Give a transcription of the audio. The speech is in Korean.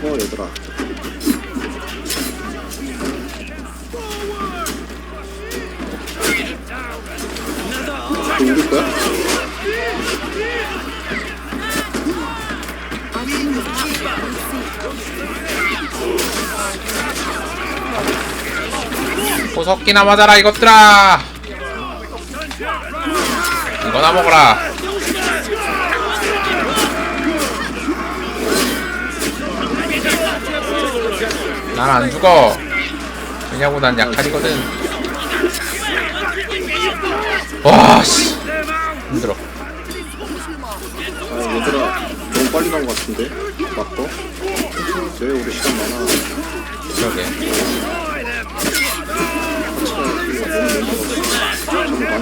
죽어 얘들아. 우리 거야? 보석기나 맞아라 이것들아. 이거나 먹어라 난 안 죽어. 왜냐고 난 약탈이거든. 와씨. 힘들어. 아 얘들아 너무 빨리 나온 것 같은데? 바꿔? 쟤 우리 시간 많아. 그러게. 가야지 너무 많이!